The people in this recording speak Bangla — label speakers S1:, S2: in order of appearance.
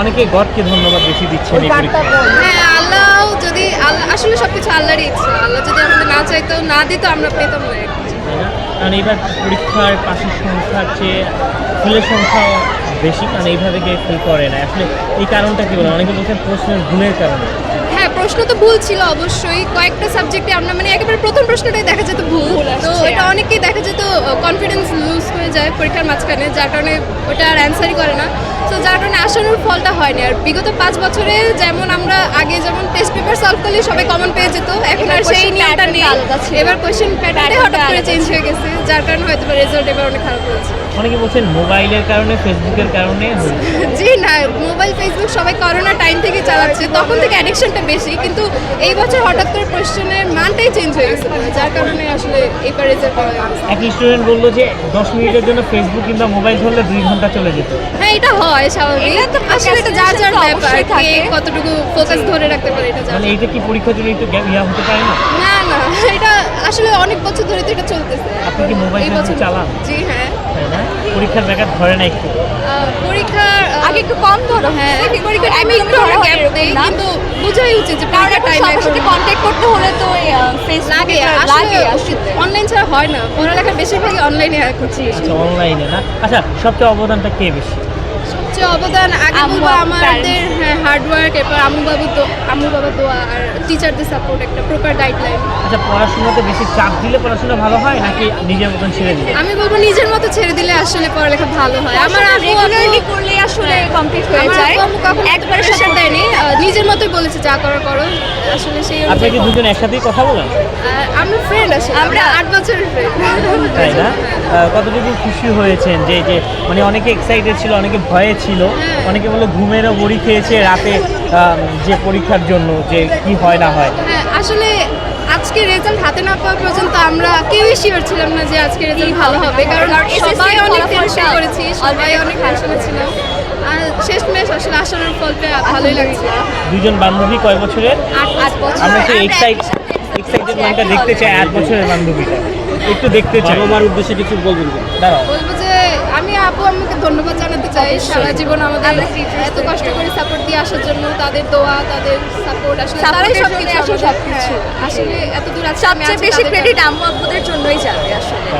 S1: অনেকে গডকে ধন্যবাদ বেশি দিচ্ছেন এই
S2: হ্যাঁ আল্লাহ যদি আল্লাহ আসলে সবকিছু আল্লাহরই ইচ্ছা। আল্লাহ যদি আমাদের না চাইতো না দিত আমরা পেতাম না
S1: না? কারণ এবার পরীক্ষার পাশের সংখ্যার চেয়ে ফুলের সংখ্যা বেশি কারণ এইভাবে কেউ ফেল করে না। আসলে এই কারণটা কি বলে অনেকে বলছেন প্রশ্নের ভুলের কারণে।
S2: হ্যাঁ প্রশ্ন তো ভুল ছিল অবশ্যই। কয়েকটা সাবজেক্টে আমরা মানে একেবারে প্রথম প্রশ্নটাই দেখা অনেকেই দেখা যেত কনফিডেন্স লুজ হয়ে যায় পরীক্ষার মাঝখানে যার কারণে ওটা আর অ্যান্সারই করে না। তো যার কারণে আসানোর ফলটা হয়নি। আর বিগত পাঁচ বছরে যেমন আমরা আগে যেমন টেস্ট পেপার সলভ করলে সবাই কমন পেয়ে যেত এখন আর সেই
S3: question
S2: নিয়মটা নেই।
S3: আলাদা
S2: এবার কোয়েশ্চেন প্যাটার্নটা হঠাৎ করে চেঞ্জ হয়ে গেছে যার কারণে হয়তো রেজাল্ট এবার অনেক খারাপ হয়েছে।
S1: অনেকে বলছেন মোবাইলের কারণে ফেসবুকের কারণে
S2: জি না ফেসবুক সবাই করোনা টাইম থেকে চালাচ্ছে তখন থেকে অ্যাডিকশনটা বেশি কিন্তু এই বছর হঠাৎ করে কোয়েশ্চেনের মানটাই চেঞ্জ হয়ে গেছে যার কারণে আসলে এবার রেজাল্ট পাওয়া গেছে
S1: এক স্টুডেন্ট বলল যে দশ মিনিটের জন্য ফেসবুক কিংবা মোবাইল ধরলে দুই ঘণ্টা চলে যেত।
S2: হ্যাঁ এটা হয় স্বাভাবিক।
S3: এটা তো
S2: আসলে এটা যার যার ব্যাপার কে
S3: থাকে।
S2: কতটুকু ফোকাস ধরে রাখতে পারে এটা
S1: মানে এইটা কি পরীক্ষার জন্য একটু গ্যাপ ইয়া হতে পারে না?
S2: না না এটা আসলে অনেক বছর ধরে তো এটা চলতেছে।
S1: আপনি কি মোবাইল
S2: বছর-
S1: চালান?
S2: জি হ্যাঁ।
S1: পরীক্ষার ব্যাঘাত ধরে না একটু।
S2: আহ,
S3: আগে একটু কম ধরো।
S2: হ্যাঁ। আমি একটু
S3: ধরো
S2: গ্যাপ দেই কিন্তু বোঝাই উচিত যে
S3: কারণ
S2: একটা
S3: সবার সাথে কন্ট্যাক্ট করতে হলে তো ফেস
S2: লাগে
S3: লাগে
S2: অনলাইন ছাড়া হয় না পড়ালেখা বেশিরভাগই অনলাইনে করছি
S1: আচ্ছা অনলাইনে না? আচ্ছা সবচেয়ে অবদানটা কে বেশি?
S2: সবচেয়ে অবদান আগে বলব আমাদের হার্ডওয়ার্ক এরপর আম্মু বাবু তো আম্মু বাবা দোয়া আর টিচারদের সাপোর্ট একটা প্রপার গাইডলাইন
S1: আচ্ছা পড়াশোনাতে বেশি চাপ দিলে পড়াশোনা ভালো হয় নাকি নিজের মতন ছেড়ে দিলে?
S2: আমি বলব নিজের মতো ছেড়ে দিলে আসলে পড়ালেখা ভালো হয়। আমার
S3: রেগুলারলি করলে আসলে কমপ্লিট হয়ে যায়।
S2: আম্মু কখনো
S3: একবারে
S2: প্রেশার দেয়নি। নিজের মতোই বলেছে যা করো করো। আসলে সেই অনুযায়ী
S1: কি দুজন একসাথেই কথা বলেন?
S2: আমরা ফ্রেন্ড আসলে আমরা আট বছরের ফ্রেন্ড
S1: কতটুকু খুশি হয়েছেন? যে যে মানে অনেকে এক্সাইটেড ছিল অনেকে ভয়ে ছিল।
S2: হ্যাঁ।
S1: অনেকে বলল ঘুমেরও বড়ি খেয়েছে রাতে যে পরীক্ষার জন্য যে কি হয় না হয়।
S2: হ্যাঁ আসলে আজকে রেজাল্ট হাতে না পাওয়া পর্যন্ত আমরা কেউই শিওর ছিলাম না যে আজকে রেজাল্ট ভালো হবে। কারণ সবাই অনেক টেনশন করেছি সবাই অনেক টেনশনে ছিলাম আর শেষ ম্যাচ আসলে আসানোর ভালোই লাগছে।
S1: দুজন বান্ধবী কয় বছরের?
S2: আট
S3: আট বছর।
S1: আমরা সেই এক্সাইট এক্সাইটেডমেন্টটা দেখতে চাই আট বছরের বান্ধবীটা। একটু দেখতে চাই।
S4: আমার উদ্দেশ্যে কিছু বলবেন
S1: দাঁড়াও।
S2: বলব যে আমি আপু আমাকে ধন্যবাদ জানাতে চাই। সারা জীবন আমাদের এত কষ্ট করে সাপোর্ট দিয়ে আসার জন্য তাদের দোয়া তাদের সাপোর্ট আসলে তারাই সবকিছু
S3: আসলে
S2: সবকিছু।
S3: সবকিছু।
S2: আসলে এত দূর আছে
S3: সবচেয়ে বেশি ক্রেডিট আম্মু আব্বুদের জন্যই যাবে আসলে?